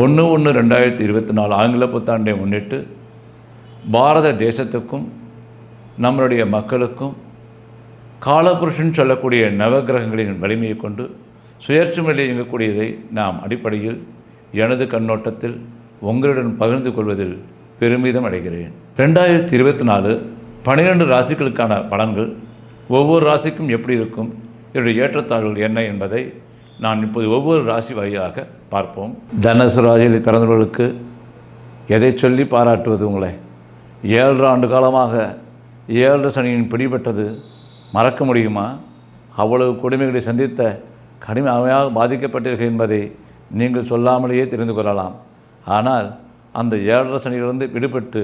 ஒன்று ஒன்று ரெண்டாயிரத்தி இருபத்தி நாலு ஆங்கில புத்தாண்டை முன்னிட்டு பாரத தேசத்துக்கும் நம்மளுடைய மக்களுக்கும் காலபுருஷன் சொல்லக்கூடிய நவகிரகங்களின் வலிமையை கொண்டு சுயேட்சமையில் இயங்கக்கூடியதை நாம் அடிப்படையில் எனது கண்ணோட்டத்தில் உங்களுடன் பகிர்ந்து கொள்வதில் பெருமிதம் அடைகிறேன். ரெண்டாயிரத்தி இருபத்தி நாலு பன்னிரெண்டு ராசிகளுக்கான பலன்கள் ஒவ்வொரு ராசிக்கும் எப்படி இருக்கும்? இதனுடைய ஏற்றத்தாழ்வுகள் என்ன என்பதை நான் இப்போது ஒவ்வொரு ராசி வாயிலாக பார்ப்போம். தனுசு ராசியில் பிறந்தவர்களுக்கு எதை சொல்லி பாராட்டுவது உங்களை? ஏழரை ஆண்டு காலமாக ஏழரை சனியின் பிடிபட்டது மறக்க முடியுமா? அவ்வளவு கொடுமைகளை சந்தித்த கடுமையாக பாதிக்கப்பட்டீர்கள் என்பதை நீங்கள் சொல்லாமலேயே தெரிந்து கொள்ளலாம். ஆனால் அந்த ஏழரை சனியிலிருந்து விடுபட்டு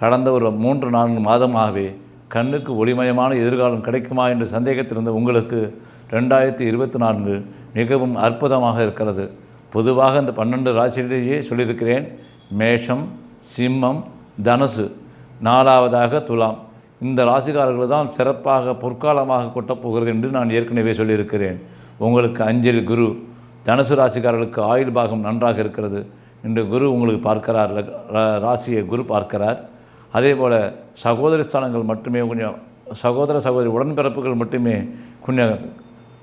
கடந்த ஒரு மூன்று நான்கு மாதமாகவே கண்ணுக்கு ஒளிமயமான எதிர்காலம் கிடைக்குமா என்ற சந்தேகத்திருந்த உங்களுக்கு ரெண்டாயிரத்தி இருபத்தி நான்கு மிகவும் அற்புதமாக இருக்கிறது. பொதுவாக இந்த பன்னெண்டு ராசியிலேயே சொல்லியிருக்கிறேன். மேஷம் சிம்மம் தனுசு. நாலாவதாக துலாம். இந்த ராசிக்காரர்கள் தான் சிறப்பாக பொற்காலமாக கொட்டப் போகிறது என்று நான் ஏற்கனவே சொல்லியிருக்கிறேன். உங்களுக்கு அஞ்சலி குரு. தனுசு ராசிக்காரர்களுக்கு ஆயுள் பாகம் நன்றாக இருக்கிறது. இன்று குரு உங்களுக்கு பார்க்கிறார். ரா- ராசியை குரு பார்க்கிறார். அதே போல் சகோதரி ஸ்தானங்கள் மட்டுமே கொஞ்சம் சகோதர சகோதரி உடன்பிறப்புகள் மட்டுமே கொஞ்சம்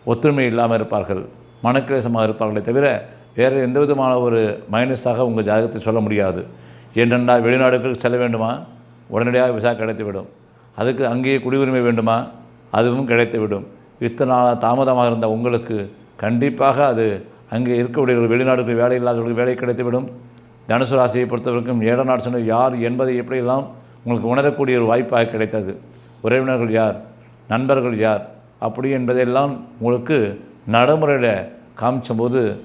ஒத்துமை இல்லாமல் இருப்பார்கள் மனக்கிளேசமாக இருப்பார்களே தவிர வேறு எந்த விதமான ஒரு மைனஸாக உங்கள் ஜாதகத்தை சொல்ல முடியாது. ஏனென்றால் வெளிநாடுகளுக்கு செல்ல வேண்டுமா? உடனடியாக விசா கிடைத்துவிடும். அதுக்கு அங்கேயே குடியுரிமை வேண்டுமா? அதுவும் கிடைத்துவிடும். இத்தனை நாளாக தாமதமாக இருந்த உங்களுக்கு கண்டிப்பாக அது அங்கே இருக்கக்கூடிய வெளிநாடுக்கு வேலை இல்லாதவர்களுக்கு வேலை கிடைத்துவிடும். தனுசு ராசியை பொறுத்தவரைக்கும் ஏழ சொன்ன யார் என்பதை எப்படியெல்லாம் உங்களுக்கு உணரக்கூடிய ஒரு வாய்ப்பாக கிடைத்தது? உறவினர்கள் யார்? நண்பர்கள் யார்? அப்படி என்பதையெல்லாம் உங்களுக்கு நடைமுறையில் காமிச்சபோது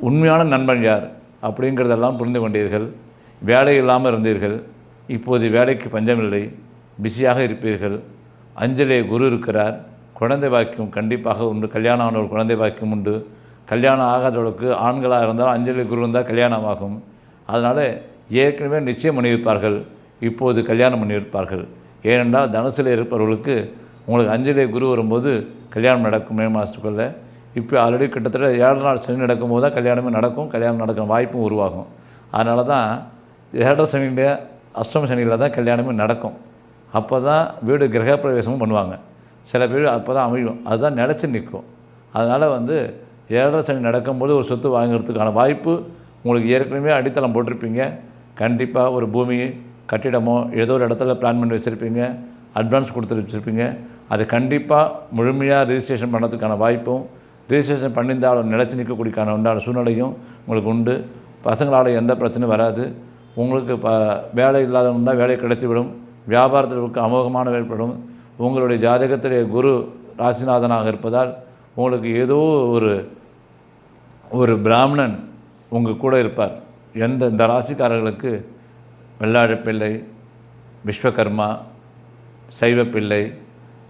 உண்மையான நண்பன் யார் அப்படிங்கிறதெல்லாம் புரிந்து கொண்டீர்கள். வேலை இல்லாமல் இருந்தீர்கள். இப்போது வேலைக்கு பஞ்சமில்லை. பிஸியாக இருப்பீர்கள். அஞ்சலே குரு இருக்கிறார். குழந்தை பாக்கியம் கண்டிப்பாக உண்டு. கல்யாணம் ஆனவர் குழந்தை பாக்கியம் உண்டு. கல்யாணம் ஆகாதவர்களுக்கு ஆண்களாக இருந்தால் அஞ்சலி குரு இருந்தால் கல்யாணம் ஆகும். அதனால் ஏற்கனவே நிச்சயம் பண்ணியிருப்பார்கள் இப்போது கல்யாணம் பண்ணியிருப்பார்கள். ஏனென்றால் தனுசில் இருப்பவர்களுக்கு உங்களுக்கு அஞ்சலி குரு வரும்போது கல்யாணம் நடக்கும் மே மாதத்துக்குள்ளே இப்போ ஆல்ரெடி கிட்டத்தட்ட ஏழு நாள் சனி நடக்கும்போது தான் கல்யாணமே நடக்கும் கல்யாணம் நடக்கிற வாய்ப்பும் உருவாகும். அதனால தான் ஏழரை சனியில் அஷ்டம சனியில் தான் கல்யாணமே நடக்கும். அப்போ தான் வீடு கிரகப்பிரவேசமும் பண்ணுவாங்க. சில பேர் அப்போ தான் அமையும். அதுதான் நிலச்சி நிற்கும். அதனால் வந்து ஏழரை சனி நடக்கும்போது ஒரு சொத்து வாங்குறதுக்கான வாய்ப்பு உங்களுக்கு ஏற்கனவே அடித்தளம் போட்டிருப்பீங்க. கண்டிப்பாக ஒரு பூமி கட்டிடமோ ஏதோ ஒரு இடத்துல பிளான் பண்ணி வச்சுருப்பீங்க. அட்வான்ஸ் கொடுத்து வச்சுருப்பீங்க. அது கண்டிப்பாக முழுமையாக ரிஜிஸ்ட்ரேஷன் பண்ணுறதுக்கான வாய்ப்பும் ரிஜிஸ்ட்ரேஷன் பண்ணியிருந்தாலும் நிலச்சி நிற்கக்கூடியக்கான உண்டான சூழ்நிலையும் உங்களுக்கு உண்டு. பசங்களால் எந்த பிரச்சனையும் வராது. உங்களுக்கு ப வேலை இல்லாதவங்க தான் வேலை கிடைத்துவிடும். வியாபாரத்திற்கு அமோகமான ஏற்படும் உங்களுடைய ஜாதகத்திலே குரு ராசிநாதனாக இருப்பதால் உங்களுக்கு ஏதோ ஒரு ஒரு பிராமணன் உங்கள் கூட இருப்பார் எந்த இந்த ராசிக்காரர்களுக்கு வெள்ளாழப்பிள்ளை விஸ்வகர்மா சைவப்பிள்ளை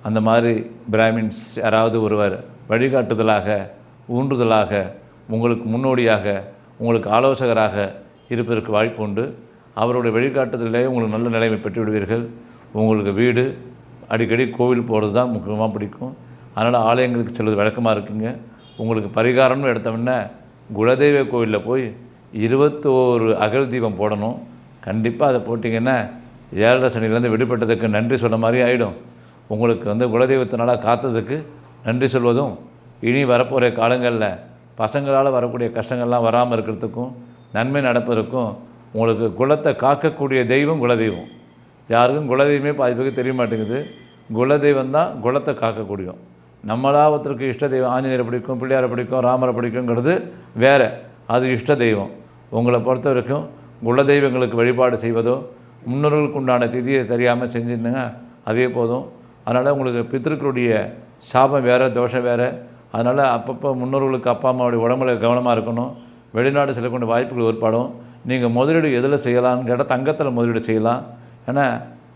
அந்த மாதிரி பிராமின்ஸ் யாராவது ஒருவர் வழிகாட்டுதலாக ஊன்றுதலாக உங்களுக்கு முன்னோடியாக உங்களுக்கு ஆலோசகராக இருப்பதற்கு வாய்ப்பு உண்டு. அவருடைய வழிகாட்டுதலே உங்களுக்கு நல்ல நிலைமை பெற்று விடுவீர்கள் உங்களுக்கு வீடு அடிக்கடி கோவில் போகிறது தான் முக்கியமாக பிடிக்கும். அதனால் ஆலயங்களுக்கு செல்வது வழக்கமாக இருக்குங்க. உங்களுக்கு பரிகாரம்னு எடுத்தோம்னா குலதெய்வ கோயிலில் போய் இருபத்தோரு அகல் தீபம் போடணும். கண்டிப்பாக அதை போட்டிங்கன்னா ஏழரை சனிலேருந்து விடுபட்டதுக்கு நன்றி சொன்ன மாதிரி ஆகிடும் உங்களுக்கு வந்து குலதெய்வத்தினால் காத்ததுக்கு நன்றி சொல்வதும் இனி வரப்போகிற காலங்களில் பசங்களால் வரக்கூடிய கஷ்டங்கள்லாம் வராமல் இருக்கிறதுக்கும் நன்மை நடப்பதற்கும் உங்களுக்கு குலத்தை காக்கக்கூடிய தெய்வம் குலதெய்வம். யாருக்கும் குலதெய்வமே பாதி பேருக்கு தெரிய மாட்டேங்குது. குலதெய்வம் தான் குலத்தை காக்கக்கூடியும் நம்மளா ஒருத்தருக்கு இஷ்ட தெய்வம் ஆஞ்சநேயரை பிடிக்கும் பிள்ளையாரை பிடிக்கும் ராமரை பிடிக்குங்கிறது வேறு. அது இஷ்ட தெய்வம். உங்களை பொறுத்த வரைக்கும் குலதெய்வங்களுக்கு வழிபாடு செய்வதோ முன்னோர்களுக்கு உண்டான திதியை தெரியாமல் செஞ்சுருந்தீங்க அதே போதும். அதனால் உங்களுக்கு பித்திருக்களுடைய சாபம் வேறு தோஷம் வேறு. அதனால் அப்பப்போ முன்னோர்களுக்கு அப்பா அம்மாவுடைய உடம்புல கவனமாக இருக்கணும். வெளிநாடு செல்லக்கூடிய வாய்ப்புகள் ஏற்படும். நீங்கள் முதலீடு எதில் செய்யலாம்னு கேட்டால் தங்கத்தில் முதலீடு செய்யலாம். ஏன்னா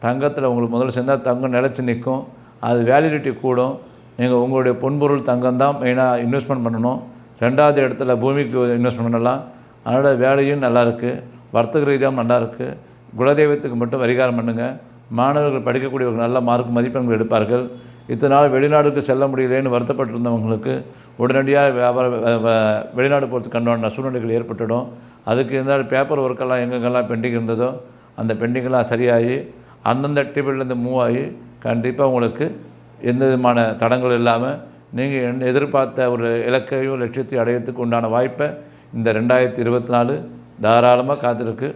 தங்கத்தில் உங்களுக்கு முதல்ல செஞ்சால் தங்கம் நிலச்சி நிற்கும். அது வேலிடிட்டி கூடும். நீங்கள் உங்களுடைய பொன்பொருள் தங்கம் தான் மெயினாக இன்வெஸ்ட்மெண்ட் பண்ணணும். ரெண்டாவது இடத்துல பூமிக்கு இன்வெஸ்ட்மெண்ட் பண்ணலாம். அதனால் வேலையும் நல்லாயிருக்கு வர்த்தக ரீதியாகவும் நல்லாயிருக்கு குலதெய்வத்துக்கு மட்டும் வரிகாரம் பண்ணுங்கள் மாணவர்கள் படிக்கக்கூடியவர்கள் நல்ல மார்க் மதிப்பெண்கள் எடுப்பார்கள். இத்தனை நாள் வெளிநாடுக்கு செல்ல முடியலேன்னு வருத்தப்பட்டிருந்தவங்களுக்கு உடனடியாக வியாபார வ- வெளிநாடு போகிறதுக்கு கண்டான சூழ்நிலைகள் ஏற்பட்டுடும். அதுக்கு இருந்தாலும் பேப்பர் ஒர்க்கெல்லாம் எங்கெங்கெல்லாம் பெண்டிங் இருந்ததோ அந்த பெண்டிங்கெல்லாம் சரியாகி அந்தந்த டேபிள்லேருந்து மூவ் ஆகி கண்டிப்பாக உங்களுக்கு எந்த விதமான தடங்கள் இல்லாமல் நீங்கள் எதிர்பார்த்த ஒரு இலக்கையோ லட்சியத்தையும் அடையிறதுக்கு உண்டான வாய்ப்பை இந்த ரெண்டாயிரத்தி இருபத்தி நாலு தாராளமாக காத்திருக்கு.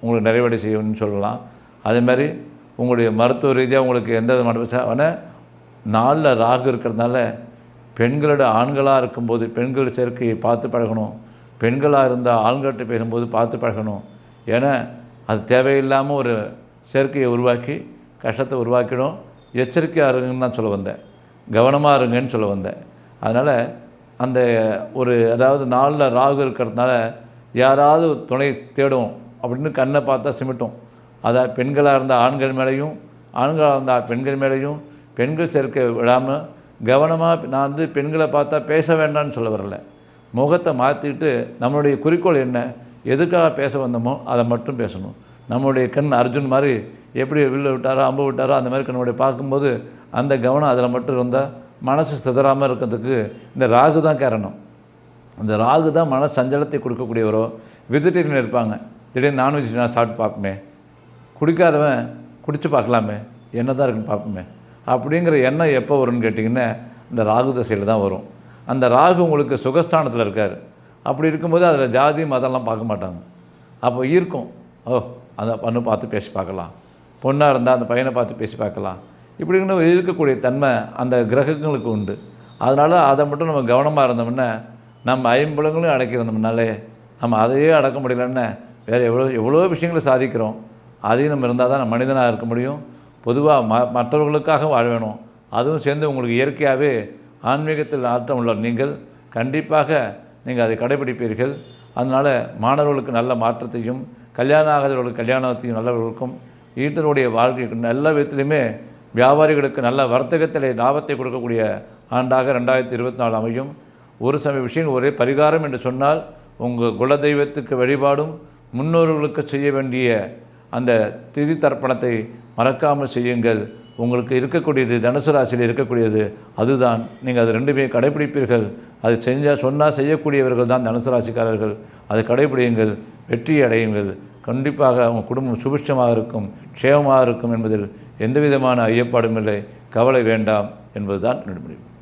உங்களுக்கு நிறைவடை செய்யணும்னு சொல்லலாம். அதே மாதிரி உங்களுடைய மருத்துவ ரீதியாக உங்களுக்கு எந்த விதமான பிரச்சனை நாளில் ராகு இருக்கிறதுனால பெண்களோட ஆண்களாக இருக்கும்போது பெண்கள் சேர்க்கையை பார்த்து பழகணும். பெண்களாக இருந்தால் ஆண்கள்கிட்ட பேசும்போது பார்த்து பழகணும். ஏன்னா அது தேவையில்லாமல் ஒரு சேர்க்கையை உருவாக்கி கஷ்டத்தை உருவாக்கிடும். எச்சரிக்கையாக இருங்கன்னு தான் சொல்ல வந்தேன். கவனமாக இருங்கன்னு சொல்ல வந்தேன். அதனால் அந்த ஒரு அதாவது நாளில் ராகு இருக்கிறதுனால யாராவது துணை தேடும் அப்படின்னு கண்ணை பார்த்தா சிமிட்டும். அதான் பெண்களாக இருந்தால் ஆண்கள் மேலேயும் ஆண்களாக இருந்தால் பெண்கள் மேலேயும் பெண்கள் சேர்க்க விடாமல் கவனமாக நான் வந்து பெண்களை பார்த்தா பேச வேண்டாம்னு சொல்ல வரல. முகத்தை மாற்றிட்டு நம்மளுடைய குறிக்கோள் என்ன எதுக்காக பேச வந்தோமோ அதை மட்டும் பேசணும். நம்மளுடைய கண் அர்ஜுன் மாதிரி எப்படி வில்லு விட்டாரோ அம்பு விட்டாரோ அந்த மாதிரி கண்ணுடைய பார்க்கும்போது அந்த கவனம் அதில் மட்டும் இருந்தால் மனசு சிதறாமல் இருக்கிறதுக்கு இந்த ராகு தான் காரணம். இந்த ராகு தான் மன சஞ்சலத்தை கொடுக்கக்கூடியவரோ வெஜிடேரியன் இருப்பாங்க. திடீர்னு நான்வெஜ் நான் சாப்பிட்டு பார்ப்போமே. குடிக்காதவன் குடித்து பார்க்கலாமே. என்ன தான் இருக்குன்னு பார்ப்போமே. அப்படிங்கிற எண்ணம் எப்போ வரும்னு கேட்டிங்கன்னா இந்த ராகு தசையில் தான் வரும். அந்த ராகு உங்களுக்கு சுகஸ்தானத்தில் இருக்கார். அப்படி இருக்கும்போது அதில் ஜாதி மதம்லாம் பார்க்க மாட்டாங்க. அப்போ ஈர்க்கும். ஓ அதை பண்ணு பார்த்து பேசி பார்க்கலாம். பொண்ணாக இருந்தால் அந்த பையனை பார்த்து பேசி பார்க்கலாம். இப்படின்னு இருக்கக்கூடிய தன்மை அந்த கிரகங்களுக்கு உண்டு. அதனால் அதை மட்டும் நம்ம கவனமாக இருந்தோம்னா நம்ம ஐம்புலங்களையும் அடக்கியிருந்தோம்னாலே நம்ம அதையே அடக்க முடியலன்னா வேறு எவ்வளோ எவ்வளோ விஷயங்களை சாதிக்கிறோம். அதையும் நம்ம இருந்தால் தான் நம்ம மனிதனாக இருக்க முடியும். பொதுவாக ம மற்றவர்களுக்காக வாழ வேணும் அதுவும் சேர்ந்து உங்களுக்கு இயற்கையாகவே ஆன்மீகத்தில் ஆட்டம் உள்ள நீங்கள் கண்டிப்பாக நீங்கள் அதை கடைபிடிப்பீர்கள். அதனால் மாணவர்களுக்கு நல்ல மாற்றத்தையும் கல்யாணம் ஆகாதவர்களுக்கு கல்யாணத்தையும் நல்லவர்களுக்கும் ஈட்டனுடைய வாழ்க்கைக்கு நல்ல விதத்திலையுமே வியாபாரிகளுக்கு நல்ல வர்த்தகத்தில் லாபத்தை கொடுக்கக்கூடிய ஆண்டாக ரெண்டாயிரத்தி இருபத்தி நாலு அமையும். ஒரு சமய விஷயம் ஒரே பரிகாரம் என்று சொன்னால் உங்கள் குலதெய்வத்துக்கு வழிபாடும் முன்னோர்களுக்கு செய்ய வேண்டிய அந்த திதி தர்ப்பணத்தை மறக்காமல் செய்யுங்கள். உங்களுக்கு இருக்கக்கூடியது தனுசு ராசியில் இருக்கக்கூடியது அதுதான். நீங்கள் அது ரெண்டுமே கடைபிடிப்பீர்கள் அது செஞ்சால் சொன்னால் செய்யக்கூடியவர்கள் தான் தனுசு ராசிக்காரர்கள். அதை கடைபிடியுங்கள் வெற்றி அடையுங்கள். கண்டிப்பாக உங்கள் குடும்பம் சுபிட்சமாக இருக்கும் க்ஷேமமாக இருக்கும் என்பதில் எந்த விதமான ஐயப்பாடும் இல்லை. கவலை வேண்டாம் என்பதுதான் என்னுடைய முடிவு.